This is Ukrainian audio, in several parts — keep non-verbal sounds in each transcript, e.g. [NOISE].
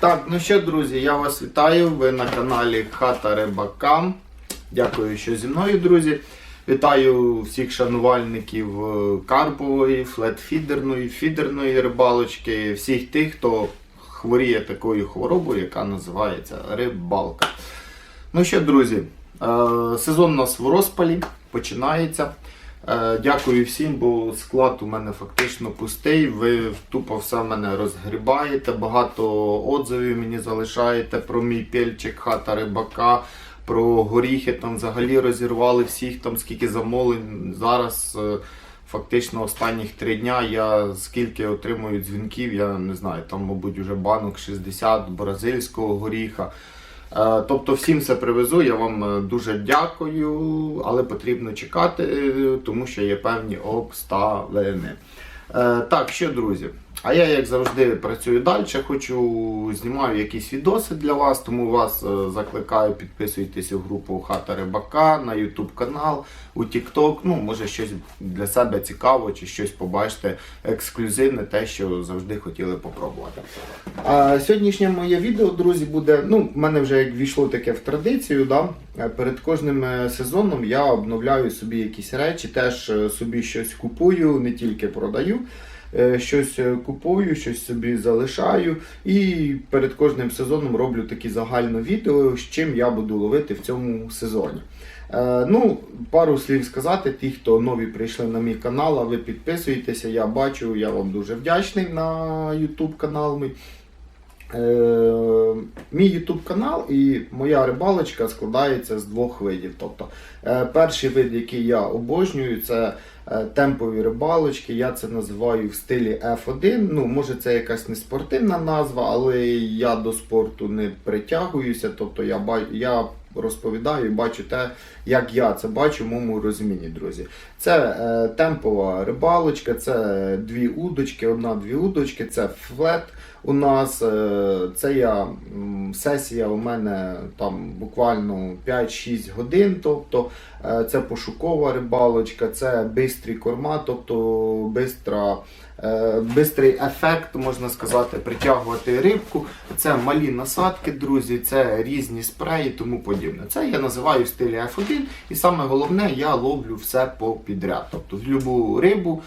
Так, ну що, друзі, я вас вітаю. Ви на каналі Хата Рибака. Дякую, що зі мною, друзі. Вітаю всіх шанувальників е, карпової, флетфідерної, фідерної рибалочки, всіх тих, хто хворіє такою хворобою, яка називається рибалка. Ну що, друзі, е, сезон у нас в розпалі починається. Е, Дякую всім, бо склад у мене фактично пустий. Ви тупо все мене розгрібаєте. Багато отзивів мені залишаєте про мій пельчик, хата рибака, про горіхи. Там взагалі розірвали всіх, там скільки замовлень. Зараз е, фактично останніх три дня я скільки отримую дзвінків, я не знаю, там, мабуть, вже банок 60 бразильського горіха. Е, Тобто всім все привезу, я вам е, дуже дякую, але потрібно чекати, е, тому що є певні обставини. Так, що, друзі? А я, як завжди, працюю далі. Хочу знімаю якісь відоси для вас, тому вас е, закликаю підписуйтесь у групу Хата Рибака на YouTube канал, у TikTok. Ну, може, щось для себе цікаво чи щось побачите ексклюзивне, те, що завжди хотіли попробувати. А сьогоднішнє моє відео, друзі, буде. Ну, в мене вже як війшло таке в традицію. Да? е, Перед кожним е, сезоном я обновляю собі якісь речі, теж собі щось купую, не тільки продаю. Е, Щось е, купую, щось собі залишаю, і перед кожним сезоном роблю такі загальне відео, з чим я буду ловити в цьому сезоні. Е, ну, пару слів сказати, ті, хто нові прийшли на мій канал, а ви підписуєтеся, я бачу, я вам дуже вдячний на YouTube канал мій. YouTube канал і моя рибалочка складається з двох видів. Тобто, перший вид, який я обожнюю, це темпові рибалочки. Я це називаю в стилі F1. Ну, може, це якась не спортивна назва, але я до спорту не притягуюся. Тобто я, я розповідаю і бачу те, як я це бачу в моєму розумінні, друзі. Це е, темпова рибалочка, це дві удочки, одна-дві удочки, це флет. У нас е, це я м, сесія у мене там буквально 5-6 годин. Тобто е, це пошукова рибалочка, це бистрі корма, тобто бистра, е, бистрий ефект, можна сказати, притягувати рибку. Це малі насадки, друзі, це різні спреї тому подібне. Це я називаю в стилі F1. І саме головне, я ловлю все по підряд. Тобто любу рибу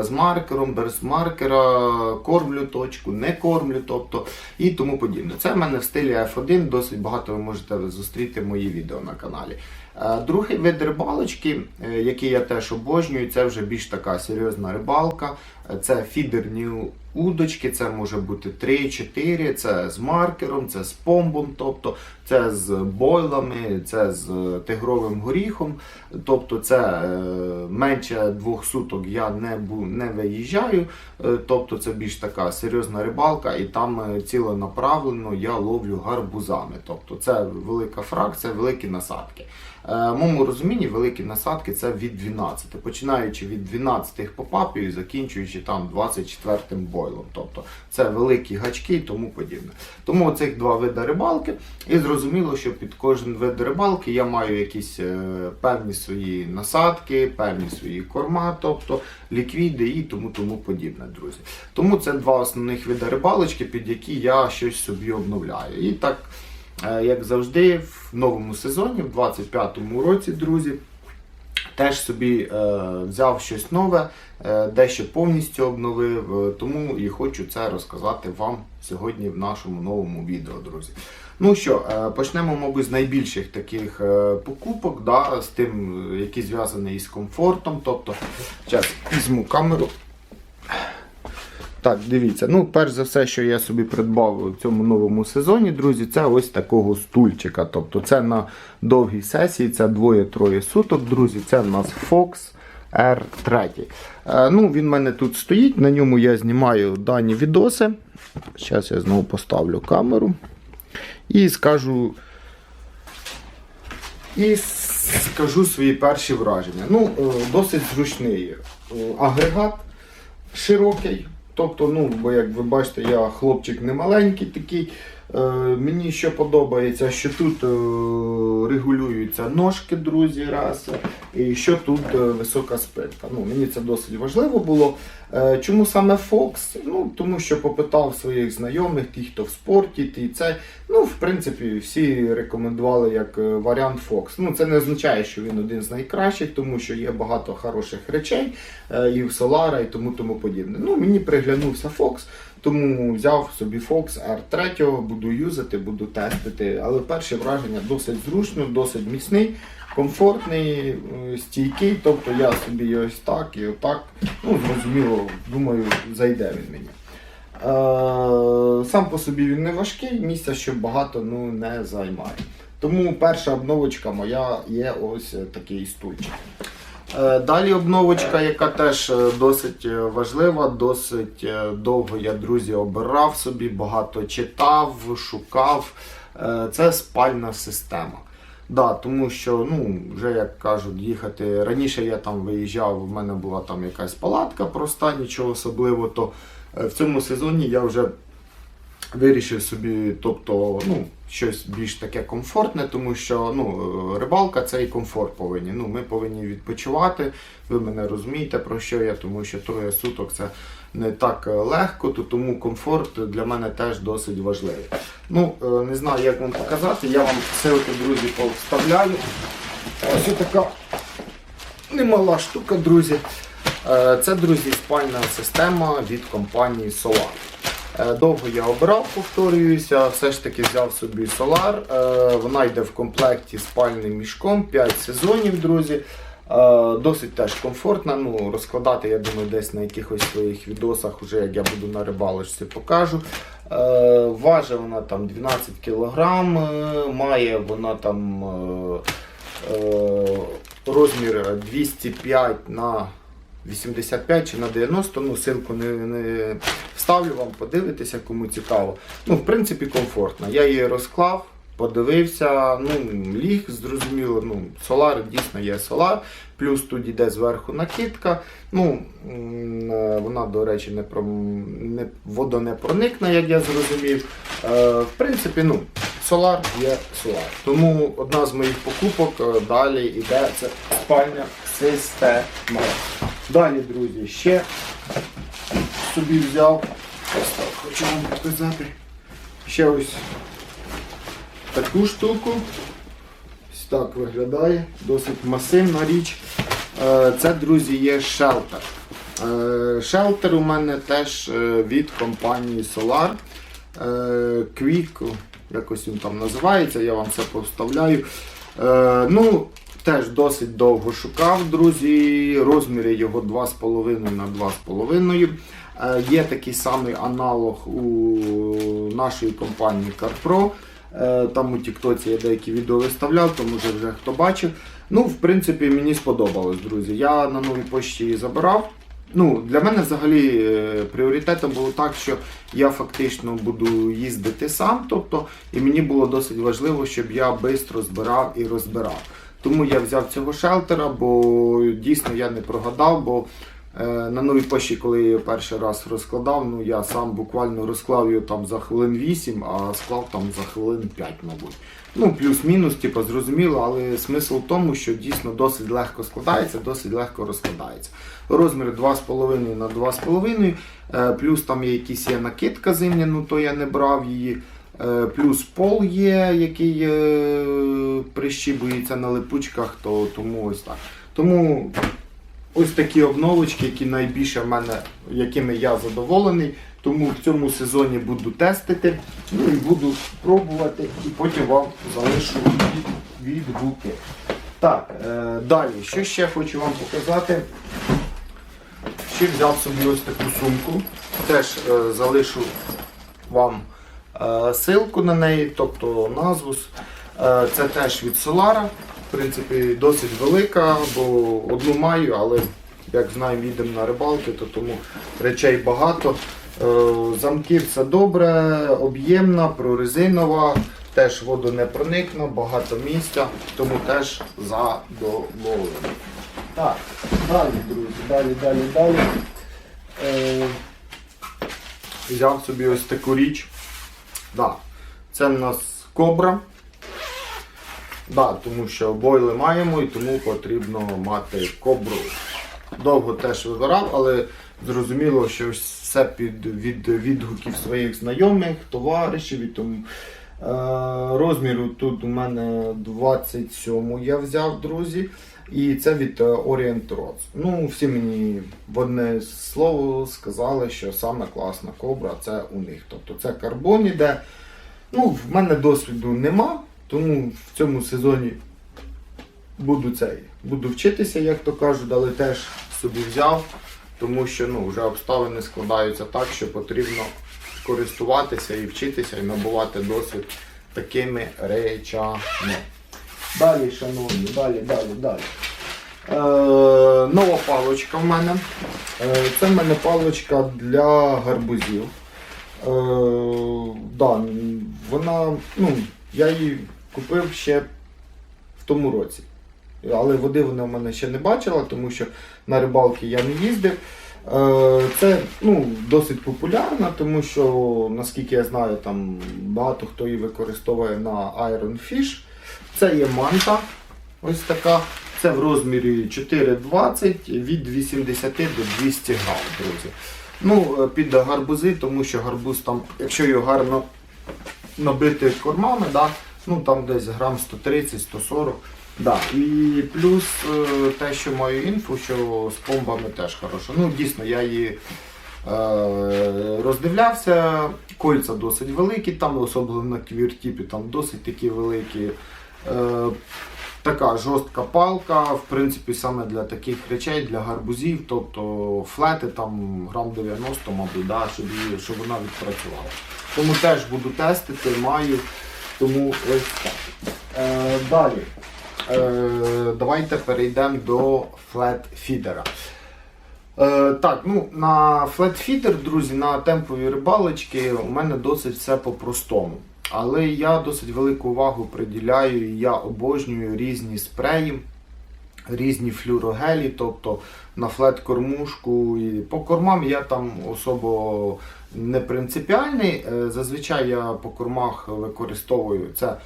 з маркером, без маркера, кормлю точку, не кормлю, тобто і тому подібне. Це в мене в стилі F1, досить багато ви можете зустріти мої відео на каналі. Е, Другий вид рибалочки, е, який я теж обожнюю, це вже більш така серйозна рибалка. Це фідерні удочки, це може бути 3-4, це з маркером, це з помбом, тобто це з бойлами, це з тигровим горіхом. Тобто це е, менше двох суток я не, не виїжджаю. Е, Тобто це більш така серйозна рибалка, і там е, ціленаправлено я ловлю гарбузами. Тобто це велика фракція, великі насадки. Е, В моєму розумінні великі насадки це від 12, починаючи від 12 попапів і закінчуючи там 24 бойлом. Тобто це великі гачки і тому подібне. Тому цих два види рибалки. І зрозуміло, що під кожен вид рибалки я маю якісь е, певні свої насадки, певні свої корма, тобто ліквіди і тому тому подібне, друзі. Тому це два основних види рибалочки, під які я щось собі обновляю. І так. Е, як завжди, в новому сезоні, в 25-му році, друзі, теж собі е, взяв щось нове, е, дещо повністю обновив, е, тому і хочу це розказати вам сьогодні в нашому новому відео, друзі. Ну що, почнемо, мабуть, з найбільших таких покупок, да, з тим, які зв'язані із комфортом. Тобто, зараз візьму камеру. Так, дивіться. Ну, перш за все, що я собі придбав у цьому новому сезоні, друзі, це ось такого стульчика. Тобто це на довгій сесії, це двоє-троє суток, друзі. Це в нас Fox R3. Е, ну, Він в мене тут стоїть, на ньому я знімаю дані відоси. Зараз я знову поставлю камеру. І скажу. І скажу свої перші враження. Ну, е, досить зручний е, агрегат, широкий. Тобто, ну, бо як ви бачите, я хлопчик не маленький такий. Е, мені що подобається, що тут е, регулюються ножки, друзі, раз, і що тут е, висока спинка. Ну, мені це досить важливо було. Чому саме Fox? Ну, тому що попитав своїх знайомих, ті, хто в спорті, ті це. Ну, в принципі, всі рекомендували як варіант Fox. Ну, це не означає, що він один з найкращих, тому що є багато хороших речей і в Solara, і тому тому подібне. Ну, мені приглянувся Fox, тому взяв собі Fox R3, буду юзати, буду тестити. Але перше враження досить зручно, досить міцний, комфортний, е, стійкий. Тобто я собі ось так і отак. Ну, зрозуміло, думаю, зайде він мені. Е, Сам по собі він не важкий, місця ще багато ну, не займає. Тому перша обновочка моя є ось такий стульчик. Е, Далі обновочка, яка теж е, досить е, важлива, досить довго я, друзі, обирав собі, багато читав, шукав. Це спальна система. Да, тому що, ну, вже як кажуть, їхати. Раніше я там виїжджав, в мене була там якась палатка проста, нічого особливого. То в цьому сезоні я вже вирішив собі, тобто, ну, щось більш таке комфортне, тому що ну, е, рибалка це і комфорт повинні. Ну, ми повинні відпочивати. Ви мене розумієте, про що я, тому що троє суток це не так е, легко, то тому комфорт для мене теж досить важливий. Ну, е, не знаю, як вам показати. Я вам ссылки, друзі, повставляю. Ось така немала штука, друзі. Це, друзі, спальна система від компанії Solar. Е, Довго я обирав, повторююся, все ж таки взяв собі Solar. Е, Вона йде в комплекті спальним мішком, 5 сезонів, друзі. Е, Досить теж комфортна. Ну, розкладати, я думаю, десь на якихось своїх відосах, вже як я буду на рибалочці, покажу. Важить вона там 12 кг, має вона там розмір 205 на 85 чи на 90, ну ссылку не, не вставлю вам, подивитися, кому цікаво. Ну, в принципі, комфортно. Я її розклав, подивився, ну, ліг, зрозуміло, ну, солар дійсно є солар, плюс тут йде зверху накидка. Ну, е, вона, до речі, не, про, не водонепроникна, як я зрозумів. Е, в принципі, ну, солар є солар. Тому одна з моїх покупок е, далі йде це спальня система. Далі, друзі, ще собі взяв. Хочу вам показати. Ще ось таку штуку. Ось так виглядає. Досить масивна річ. Е, Це, друзі, є шелтер. Е, Шелтер у мене теж е, від компанії Solar. Quick, якось він там називається, я вам це поставляю. Ну, Теж досить довго шукав, друзі. Розміри його 2,5 на 2,5. Е, Є такий самий аналог у нашої компанії CarPro. Е, Там у Тіктоці я деякі відео виставляв, тому вже вже хто бачив. Ну, в принципі, мені сподобалось, друзі. Я на новій пошті її забирав. Ну, для мене взагалі е, пріоритетом було так, що я фактично буду їздити сам, тобто, і мені було досить важливо, щоб я швидко збирав і розбирав. Тому я взяв цього шелтера, бо дійсно я не прогадав, бо е, на новій пошті, коли я перший раз розкладав, ну я сам буквально розклав його там за хвилин 8, а склав там за хвилин 5, мабуть. Ну, плюс-мінус, типу, зрозуміло, але смисл в тому, що дійсно досить легко складається, досить легко розкладається. Розмір 2,5 на 2,5, е, плюс там є якісь є накидка зимня, ну то я не брав її. Е, Плюс пол є, який е, прищібується на липучках, то тому ось так. Тому ось такі обновочки, які найбільше в мене, якими я задоволений. Тому в цьому сезоні буду тестити, ну і буду пробувати, і потім вам залишу відгуки. Так, е, далі, що ще хочу вам показати. Ще взяв собі ось таку сумку. Теж е, залишу вам е, ссылку на неї, тобто назву. Е, це теж від Solara. В принципі, досить велика, бо одну маю, але як знаємо, їдемо на рибалки, то тому речей багато. Е, замки все добре, об'ємна, прорезинова, теж водонепроникна, багато місця, тому теж задоволений. Так, далі, друзі, далі, далі, далі. Е, взяв собі ось таку річ. Да, це в нас кобра. Да, тому що бойли маємо і тому потрібно мати кобру. Довго теж вибирав, але зрозуміло, що все під від відгуків своїх знайомих, товаришів і тому. Е, розміру тут у мене 27 я взяв, друзі. І це від е, Orient Rods. Ну, всі мені в одне слово сказали, що саме класна кобра це у них. Тобто це карбон іде. Ну, в мене досвіду нема, тому в цьому сезоні буду цей, буду вчитися, як то кажуть, але теж собі взяв, тому що ну, вже обставини складаються так, що потрібно користуватися і вчитися, і набувати досвід такими речами. Далі, шановні, далі, далі, далі. Е, нова паличка в мене. Е, це в мене паличка для гарбузів. Е, да, вона, ну, я її купив ще в тому році. Але води вона в мене ще не бачила, тому що на рибалки я не їздив. Е, Це ну, досить популярна, тому що, наскільки я знаю, там багато хто її використовує на Iron Fish. Це є манта. Ось така. Це в розмірі 4,20 від 80 до 200 грам, друзі. Ну, е, під гарбузи, тому що гарбуз там, якщо його гарно набити кормами, да, ну там десь грам 130-140. Да. І плюс е, те, що маю інфу, що з помбами теж хорошо. Ну, дійсно, я її е, роздивлявся, кольця досить великі, там особливо на квіртіпі, там досить такі великі. Е, така жорстка палка, в принципі, саме для таких речей, для гарбузів, тобто флети там грам 90, мабуть, да, щоб, її, щоб вона відпрацювала. Тому теж буду тестити, маю. Тому ось так. Е, далі. Е, давайте перейдемо до флетфідера. Е, так, ну на флетфідер, друзі, на темпові рибалочки у мене досить все по-простому. Але я досить велику увагу приділяю і я обожнюю різні спреї, різні флюрогелі, тобто на флет-кормушку. І по кормам я там особо не принципіальний. Е, Зазвичай я по кормах використовую це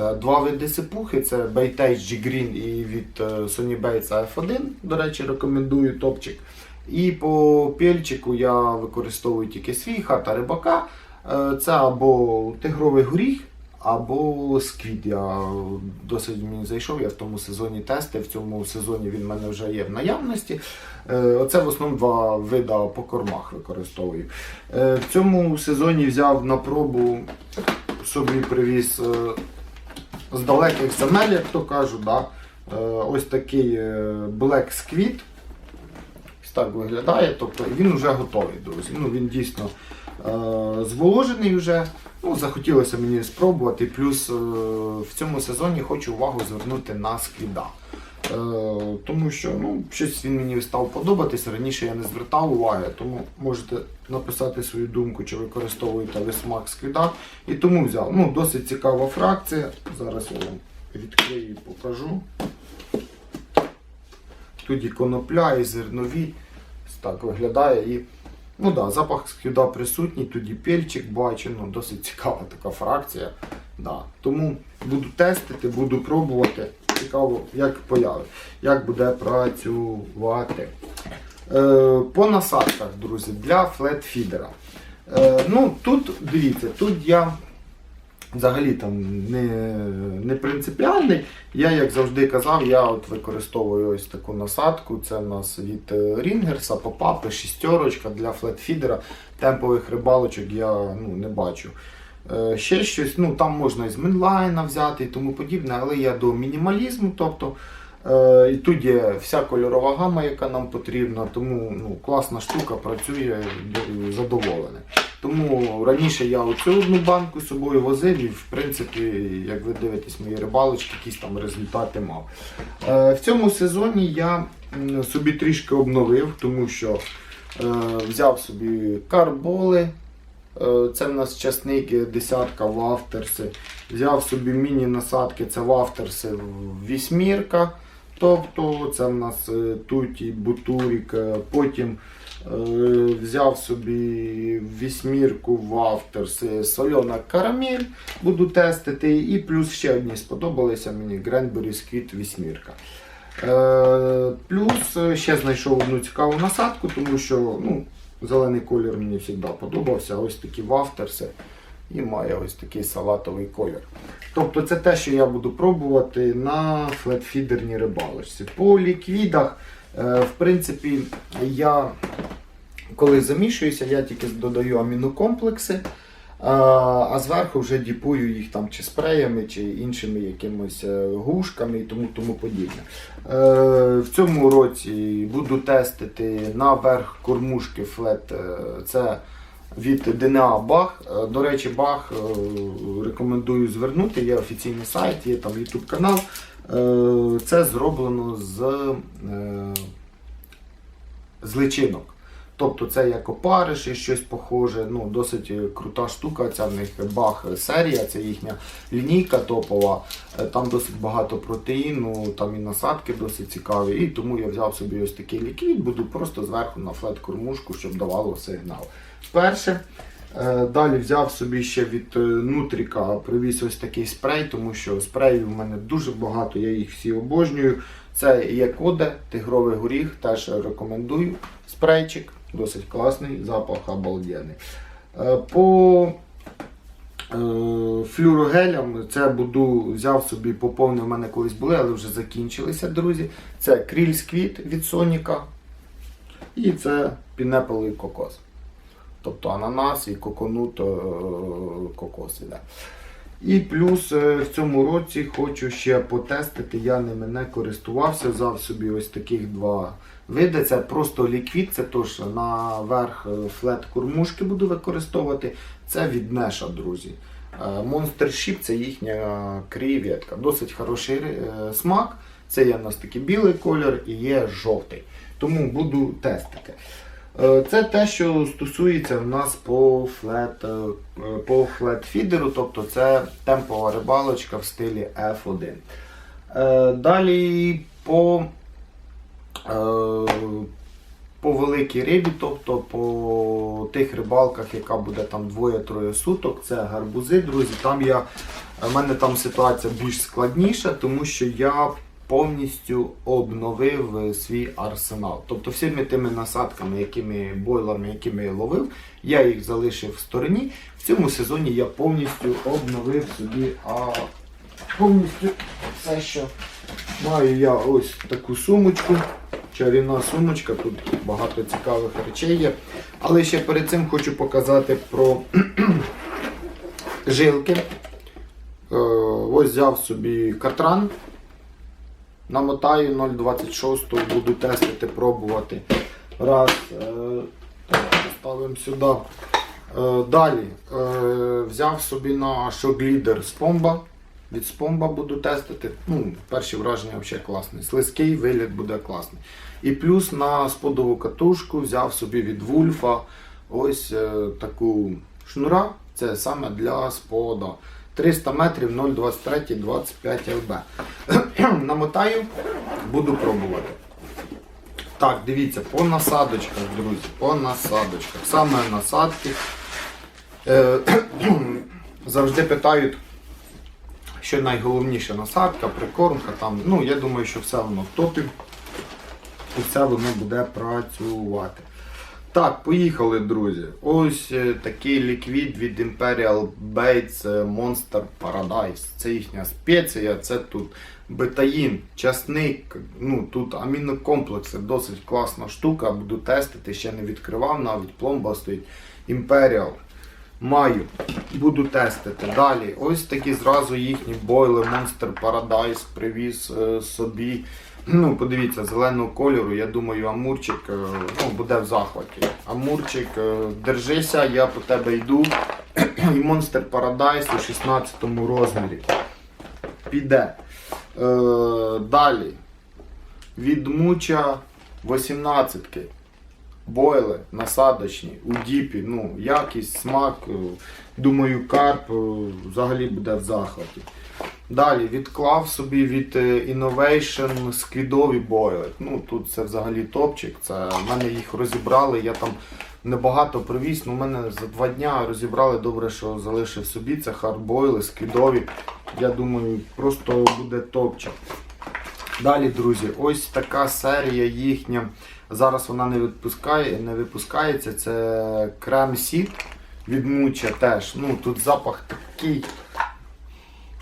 е, два види сипухи: це Baitage G-Green і від е, Sony Bates F1. До речі, рекомендую топчик. І по пельчику я використовую тільки свій хата рибака. Е, Це або тигровий горіх, або сквіт. Я досить мені зайшов, я в тому сезоні тестив. В цьому сезоні він в мене вже є в наявності. Е, Оце в основному два вида по кормах використовую. Е, В цьому сезоні взяв на пробу, собі привіз з далеких земель, як то кажуть. Да? Ось такий Black Squid. Ось так виглядає. Тобто він вже готовий, друзі. Ну, він дійсно зволожений вже. Ну, захотілося мені спробувати. Плюс е, в цьому сезоні хочу увагу звернути на сквіда. Е, тому що ну, щось він мені став подобатись. Раніше я не звертав уваги, тому можете написати свою думку, чи використовуєте ви смак сквіда. І тому взяв. Ну, досить цікава фракція. Зараз я вам відкрию і покажу. Тут і конопля, і зернові. Так виглядає. І, ну да, запах скюда присутній, тоді пельчик бачу, ну, досить цікава така фракція. Да. Тому буду тестити, буду пробувати. Цікаво, як появи, як буде працювати. Е, по насадках, друзі, для флетфідера. Е, ну, тут дивіться, тут я взагалі там не, не принципіальний. Я, як завжди казав, я от використовую ось таку насадку. Це у нас від е, Рінгерса, попапи, шістерочка для флетфідера. Темпових рибалочок я ну, не бачу. Е, Ще щось, ну там можна із Менлайна взяти і тому подібне, але я до мінімалізму. тобто і тут є вся кольорова гама, яка нам потрібна, тому ну, класна штука, працює до- задоволений. Тому раніше я оцю одну банку з собою возив і, в принципі, як ви дивитесь мої рибалочки, якісь там результати мав. Е, в цьому сезоні я собі трішки обновив, тому що е, взяв собі карболи. Е, Це в нас часники, десятка вафтерси. Взяв собі міні-насадки, це вафтерси вісьмірка. Тобто це в нас е, туті, бутурік. Потім е, взяв собі вісьмірку вафтерси, сольона карамель. Буду тестити. І плюс ще одні сподобалися мені Гренбері Сквіт вісьмірка. Е, плюс е, ще знайшов одну цікаву насадку, тому що ну, зелений колір мені завжди подобався. Ось такі вафтерси. І має ось такий салатовий колір. Тобто це те, що я буду пробувати на флетфідерній рибалочці. По ліквідах, е, в принципі, я коли замішуюся, я тільки додаю амінокомплекси, а, а зверху вже діпую їх там чи спреями, чи іншими якимось е, гушками і тому, тому подібне. Е, в цьому році буду тестити на верх кормушки флет. е, Це від ДНА Бах. Е, До речі, Бах е, рекомендую звернути. Є офіційний сайт, є там YouTube канал. Е, Це зроблено з, з личинок. Тобто це як опариш і щось похоже. Ну, досить крута штука. Ця в них бах серія, це їхня лінійка топова. Там досить багато протеїну, там і насадки досить цікаві. І тому я взяв собі ось такий ліквід, буду просто зверху на флет-кормушку, щоб давало сигнал. Перше. Е, Далі взяв собі ще від е, Нутріка, привіз ось такий спрей, тому що спреїв в мене дуже багато, я їх всі обожнюю. Це є коде, тигровий горіх, теж рекомендую. Спрейчик, досить класний, запах обалденний. Е, По флюрогелям це буду взяв собі поповні, у мене колись були, але вже закінчилися, друзі. Це кріль сквіт від Соніка. І це пінепелий кокос. Тобто ананас і коконут е, кокос іде. І плюс е, в цьому році хочу ще потестити, я ними не користувався, взяв собі ось таких два види. Це просто ліквід, це тож на верх е, флет кормушки буду використовувати. Це від Неша, друзі. Monster Ship це їхня креветка. Досить хороший смак. Це є в нас такий білий колір і є жовтий. Тому буду тестити. Е, Це те, що стосується в нас по флет, е, по флет-фідеру, тобто це темпова рибалочка в стилі F1. Е, Далі по, по великій рибі, тобто по тих рибалках, яка буде там двоє-троє суток, це гарбузи, друзі. Там я, в мене там ситуація більш складніша, тому що я повністю обновив е, свій арсенал. Тобто всіми тими насадками, якими бойлами, якими я ловив, я їх залишив в стороні. В цьому сезоні я повністю обновив собі а, повністю все, що маю я ось таку сумочку. Чарівна сумочка, тут багато цікавих речей є. Але ще перед цим хочу показати про [CLEARS THROAT] жилки. Е, Ось взяв собі катран. Намотаю 0,26, буду тестити, пробувати. Раз. Е, ставимо сюди. Е, далі е, взяв собі на шоглідер спомба. Від спомба буду тестити. Ну, перші враження взагалі класні. Слизький вигляд буде класний. І плюс на сподову катушку взяв собі від Вульфа ось таку шнура. Це саме для спода. 300 метрів 0,23 25 ЛБ. Намотаю, буду пробувати. Так, дивіться, по насадочках, друзі, по насадочках. Саме насадки. Е, [CLEARS THROAT] завжди питають, що найголовніша насадка, прикормка. Там, ну, я думаю, що все воно в топі. І все воно буде працювати. Так, поїхали, друзі. Ось е, такий ліквід від Imperial Baits е, Monster Paradise. Це їхня спеція, це тут бетаїн, часник, ну тут амінокомплекси, досить класна штука. Буду тестити, ще не відкривав, навіть пломба стоїть. Imperial. Маю, буду тестити. Далі, ось такі зразу їхні бойли Monster Paradise привіз е, собі. Ну, подивіться, зеленого кольору, я думаю, Амурчик е, ну, буде в захваті. Амурчик, е, держися, я по тебе йду. І Monster Paradise у 16 розмірі. Піде. Е, далі. Від муча 18 Бойли насадочні, у діпі, ну, якість, смак, е, думаю, карп взагалі буде в захваті. Далі відклав собі від е, Innovation сквідові бойли. Ну, тут це взагалі топчик. Це, в мене їх розібрали, я там небагато привіз, в мене за два дня розібрали добре, що залишив собі. Це хардбойли, сквідові. Я думаю, просто буде топчик. Далі, друзі, ось така серія їхня. Зараз вона не відпускає, не випускається. Це крем сіт від Муча теж. Ну, тут запах такий.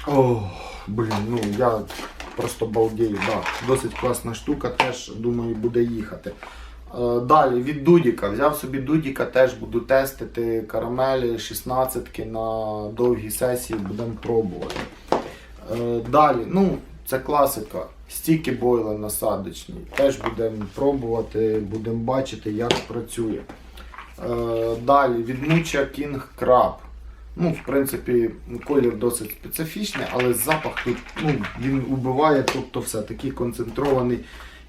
О, блін, ну я просто балдею. Да. Досить класна штука, теж думаю, буде їхати. Е, Далі від Дудіка. Взяв собі Дудіка, теж буду тестити карамелі 16-ки на довгій сесії, будемо пробувати. Е, Далі, ну, це класика. Стіки бойли насадочні. Теж будемо пробувати, будемо бачити, як працює. Е, Далі від Mucha King Crab. Ну, в принципі, колір досить специфічний, але запах тут ну, він убиває, тобто все такий концентрований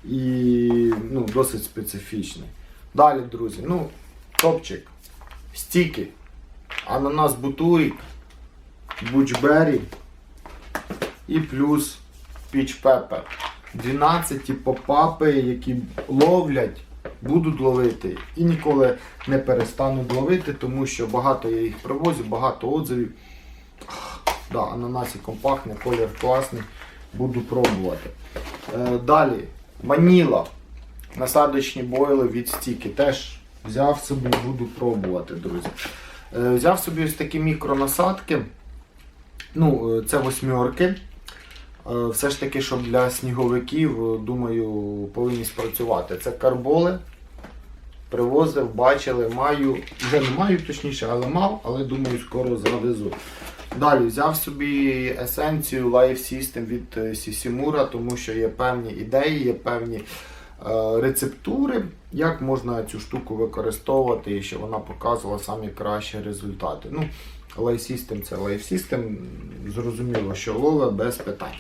і ну, досить специфічний. Далі, друзі, ну, топчик, стіки, ананас бутурік, бучбері і плюс піч пепер. 12 попапи, які ловлять, будуть ловити і ніколи не перестануть ловити, тому що багато я їх привозю, багато отзивів. Да, ананасиком пахне, колір класний, буду пробувати. Е, далі, ваніла. Насадочні бойли від стіки. Теж взяв собі, буду пробувати, друзі. Е, взяв собі ось такі мікронасадки. Ну, е, це восьмерки. Е, Все ж таки, щоб для сніговиків, е, думаю, повинні спрацювати. Це карболи. Привозив, бачили, маю. Вже не маю точніше, але мав, але думаю, скоро завезу. Далі взяв собі есенцію Life System від е, Сісімура, тому що є певні ідеї, є певні е, рецептури, як можна цю штуку використовувати і щоб вона показувала самі кращі результати. Ну, Life System це Life System, зрозуміло, що лове без питань.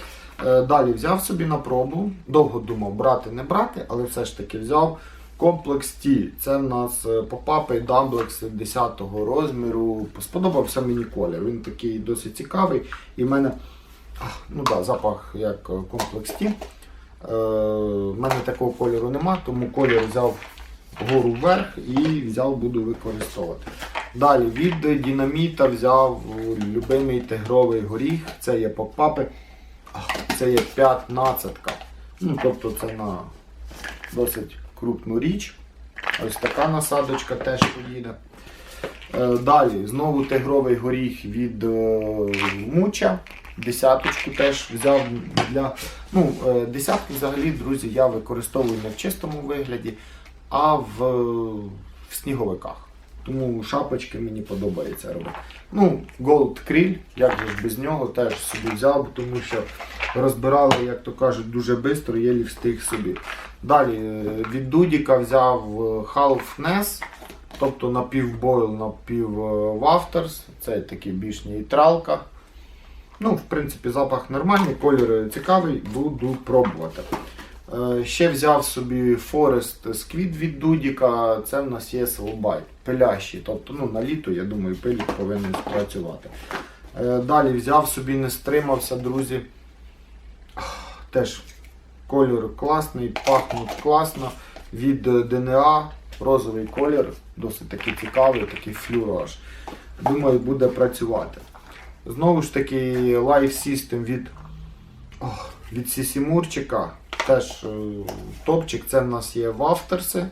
Е, Далі взяв собі на пробу, довго думав брати, не брати, але все ж таки взяв комплекс Ті. Це в нас е, попапи дамблекс 10 розміру. Сподобався мені колір. Він такий досить цікавий. І в мене ах, ну да, запах як е, комплекс Ті. В мене такого кольору нема, тому колір взяв вгору вверх і взяв, буду використовувати. Далі від динаміта взяв любимий тигровий горіх. Це є попапи. Це є 15. Ну, тобто це на досить крупну річ. Ось така насадочка теж поїде. Е, Далі знову тигровий горіх від е, муча. Десяточку теж взяв для. Ну, е, десятки взагалі, друзі, я використовую не в чистому вигляді, а в, в сніговиках. Тому шапочки мені подобається робити. Ну, Gold Krill, як же ж без нього, теж собі взяв, тому що розбирали, як то кажуть, дуже швидко, єлі встиг собі. Далі е, від Дудіка взяв е, Half Ness, тобто напівбойл, напів Wafters. Це такий більш нейтралка. Ну, в принципі, запах нормальний, колір цікавий, буду пробувати. Е, Ще взяв собі Forest Squid від Дудіка, це в нас є Селбайт, пилящий. Тобто ну, на літо, я думаю, пиль повинен спрацювати. Е, Далі взяв собі, не стримався, друзі. Теж колір класний, пахнуть класно. Від е, ДНА розовий колір, досить такий цікавий, такий флюраж. Думаю, буде працювати. Знову ж таки, Life System від, ох, від Сісімурчика. Теж е, топчик, це в нас є вафтерси.